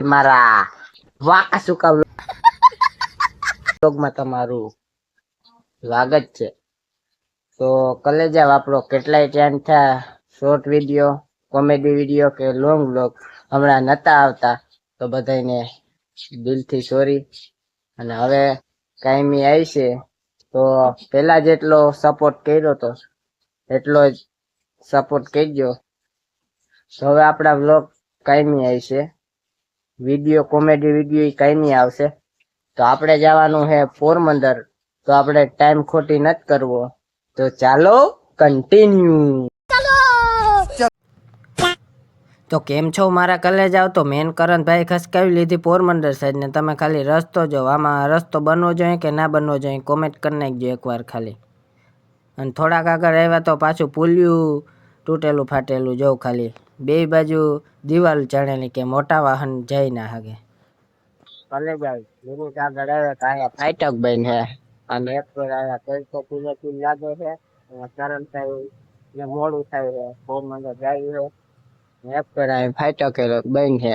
મારા વાહ સુકા વ્લોગમાં તમારું સ્વાગત છે. તો કલેજા વાપરો, કેટલાય ટાઈમ થયા? શોર્ટ વીડિયો કોમેડી વીડિયો કે લોંગ વ્લોગ હમણાં નતા આવતા, તો બધાને દિલથી સોરી અને હવે કાયમી આવી છે, તો પેલા જેટલો સપોર્ટ કર્યો તો એટલો જ સપોર્ટ કરજો. તો હવે આપણા વ્લોગ કાયમી આવી છે. વીડિયો કોમેડી વીડિયો એ કઈ નહીં આવશે. તો આપણે જવાનું છે પોરબંદર. તો આપણે ટાઈમ ખોટી નથી કરવો. તો ચાલો કન્ટિન્યુ તો કેમ છો મારા કલેજ આવ તો મેન કરણભાઈ ખસકાવી લીધી પોરબંદર સાઈડ ને. તમે ખાલી રસ્તો જો આમાં રસ્તો બનવો જોઈએ કે ના બનવો જોઈએ? કોમેન્ટ કરી નાખજો એકવાર ખાલી. અને થોડાક આગળ આવ્યા તો પાછું પુલ્યું તૂટેલું ફાટેલું જોઉં ખાલી. બે બાજુ દિવાલ ચણેલી કે મોટા વાહન જઈ ના હગે. આવી મિનિટ આગળ આવે તો ફાઈટક બન હે અને એક પર આયા કઈ તો પીલે પીલ લાગે છે કારણ થાય ને મોડું થાય છે પોરબંદર જાય છે. એક પર આયા ફાઈટક બન હે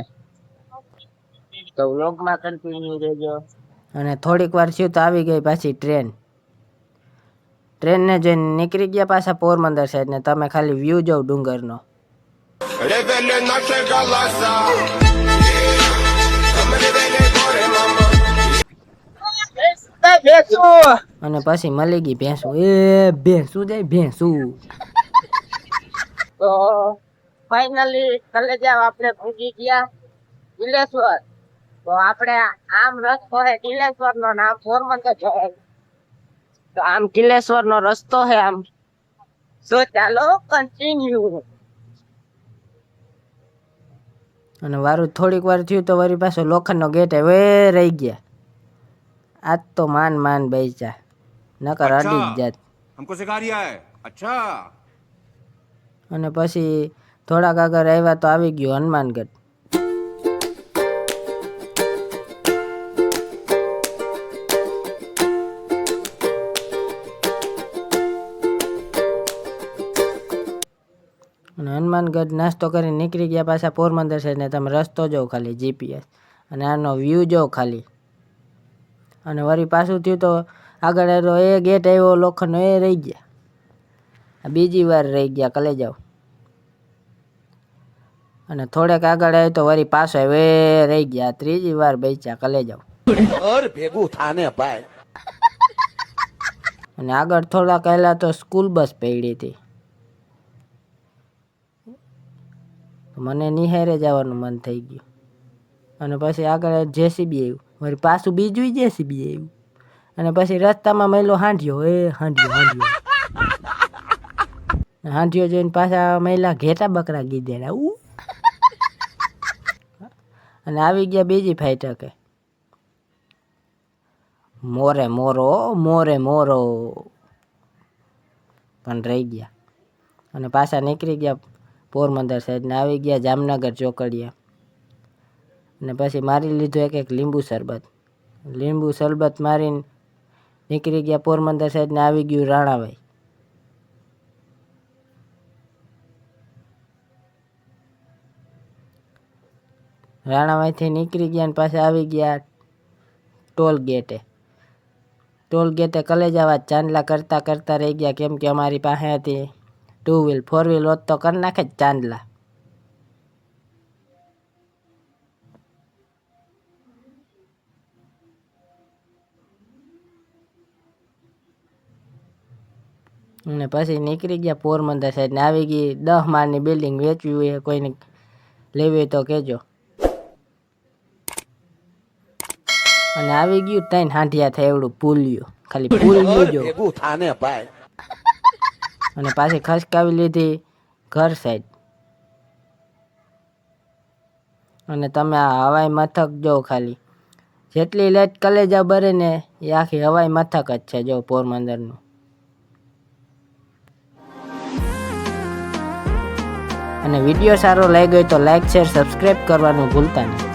તો વ્લોગમાં કન્ટિન્યુ રહેજો. અને થોડીક વાર થયું તો આવી ગઈ પાછી ટ્રેન. ટ્રેનને જોઈને નીકળી ગયા પાછા પોરબંદર સાઈડ ને તમે ખાલી વ્યૂ જોવ ડુંગરનો. Revele gore mama અને પછી મળી ગઈ ભેંસું. એ ભેંસું જાય ભેંસું. તો ફાઇનલી કલેજા આપણે પહોંચી ગયા. કિલેશ્વર તો આપણે આમ રસ્તો છે કિલેશ્વર નો નામ પોરબંદર છે તો આમ કિલેશ્વર નો રસ્તો છે આમ. તો ચાલો કન્ટિન્યુ અને વારું થોડીક વાર થયું તો વળી પાસે લોખંડનો ગેટ હવે રહી ગયા. આજ તો માન માન બેચા નકર અડી જ જાત. હમકો સિખા રહ્યા અચ્છા અને પછી થોડાક આગળ આવ્યા તો આવી ગયું હનુમાનગઢ. અને હનુમાનગઢ નાસ્તો કરીને નીકળી ગયા પાછા પોરબંદર છે ને તમે રસ્તો જોવો ખાલી જીપીએસ અને આનો વ્યૂ જોવો ખાલી. અને વળી પાછું થયું તો આગળ એનો એ ગેટ આવ્યો લોખંડનો એ રહી ગયા. બીજી વાર રહી ગયા કલે જાઓ અને થોડેક આગળ આવ્યો તો વળી પાછો આવ્યો એ રહી ગયા. ત્રીજી વાર બેચ્યા કલે જાઓ ભેગું થાને ભાઈ. અને આગળ થોડા પહેલા તો સ્કૂલ બસ પડી હતી. મને નિહારે જવાનું મન થઈ ગયું. અને પછી આગળ જેસીબી આવ્યું. વળી પાછું બીજું જેસીબી આવ્યું. અને પછી રસ્તામાં મેલો હાંઢ્યો. એ હાંઢ્યો હાંઢ્યો. હાંઢ્યો જોઈને પાછા મહિલા ઘેટા બકરા ગીધેડા ઉ અને આવી ગયા બીજી ફાઈટકે મોરે મોરો મોરે મોરો. પણ રહી ગયા. અને પાછા નીકળી ગયા. પોરબંદર સાઈડને આવી ગયા જામનગર ચોકડીયા અને પછી મારી લીધું એક એક લીંબુ શરબત. લીંબુ શરબત મારીને નીકળી ગયા પોરબંદર સાઈડ ને આવી ગયું રાણાભાઈ રાણાભાઈથી નીકળી ગયા ને પાછા આવી ગયા ટોલ ગેટે. ટોલ ગેટે કલેજ આવા ચાંદલા કરતા કરતા રહી ગયા, કેમ કે અમારી પાસે હતી ટુ વ્હીલ ફોર વ્હીલ હોત તો કરી નાખે ચાંદલા અને પછી નીકળી ગયા પોરબંદર સાઈડ ને આવી ગઈ. દહ માળની બિલ્ડિંગ વેચવી હોય કોઈને લેવી હોય તો કહેજો. અને આવી ગયું ત્રણ હાંઠિયા થાય એવડું પુલ્યું. ખાલી પુલિયું જો થાને ભાઈ. અને પાછી ખસકાવી લીધી ઘર સાઈડ અને તમે આ હવાઈ મથક જો ખાલી. જેટલી લેટ કલેજા બરે ને એ આખી હવાઈ મથક જ છે જો પોરબંદરનું. અને વીડિયો સારો લાગ્યો હોય તો લાઈક શેર સબસ્ક્રાઈબ કરવાનું ભૂલતા નહીં.